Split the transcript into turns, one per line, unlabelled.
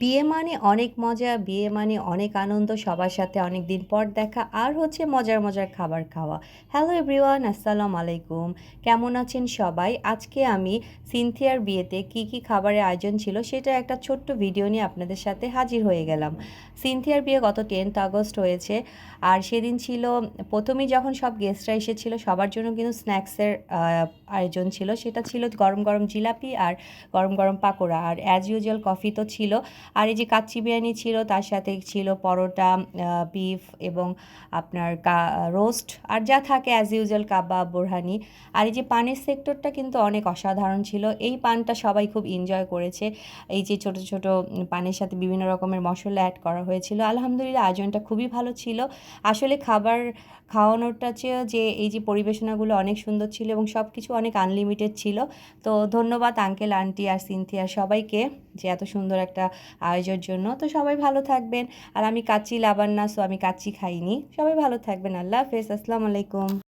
বিয়ে মানে অনেক মজা, বিয়ে মানে অনেক আনন্দ, সবার সাথে অনেক দিন পর দেখা, আর হচ্ছে মজার মজার খাবার খাওয়া। হ্যালো এভরিওয়ান আসসালামু আলাইকুম। কেমন আছেন সবাই? আজকে আমি সিনথিয়ার বিয়েতে কি কি খাবারের আয়োজন ছিল সেটা একটা ছোট্ট ভিডিও নিয়ে আপনাদের সাথে হাজির হয়ে গেলাম। সিনথিয়ার বিয়ে গত টেন্থ আগস্ট হয়েছে, আর সেদিন ছিল, প্রথমেই যখন সব গেস্টরা এসেছিল, সবার জন্য কিন্তু স্ন্যাক্সের আয়োজন ছিল। সেটা ছিল গরম গরম জিলাপি আর গরম গরম পাকোড়া। আর অ্যাজ ইউজুয়াল কফি তো ছিল। আর এই যে কাচ্চি বিরিয়ানি ছিল, তার সাথে ছিল পরোটা বিফ এবং আপনার রোস্ট আর যা থাকে অ্যাজ ইউজুয়াল কাবাব, বোরহানি। আর এই যে পানের সেক্টরটা কিন্তু অনেক অসাধারণ ছিল। এই পানটা সবাই খুব এনজয় করেছে। এই যে ছোট ছোট পানের সাথে বিভিন্ন রকমের মশলা অ্যাড করা হয়েছিল। আলহামদুলিল্লাহ আয়োজনটা খুবই ভালো ছিল। আসলে খাবার খাওয়ানোরটা চেয়ে যে এই যে পরিবেশনাগুলো অনেক সুন্দর ছিল এবং সব কিছু অনেক আনলিমিটেড ছিল। তো ধন্যবাদ আঙ্কেল আন্টি আর সিনথিয়া সবাইকে যে এত সুন্দর একটা আয়োজনের জন্য। তো সবাই ভালো থাকবেন। আর আমি কাচ্চি লাবান না সো আমি কাচ্চি খাইনি। সবাই ভালো থাকবেন। আল্লাহ হাফেজ। আসসালামু আলাইকুম।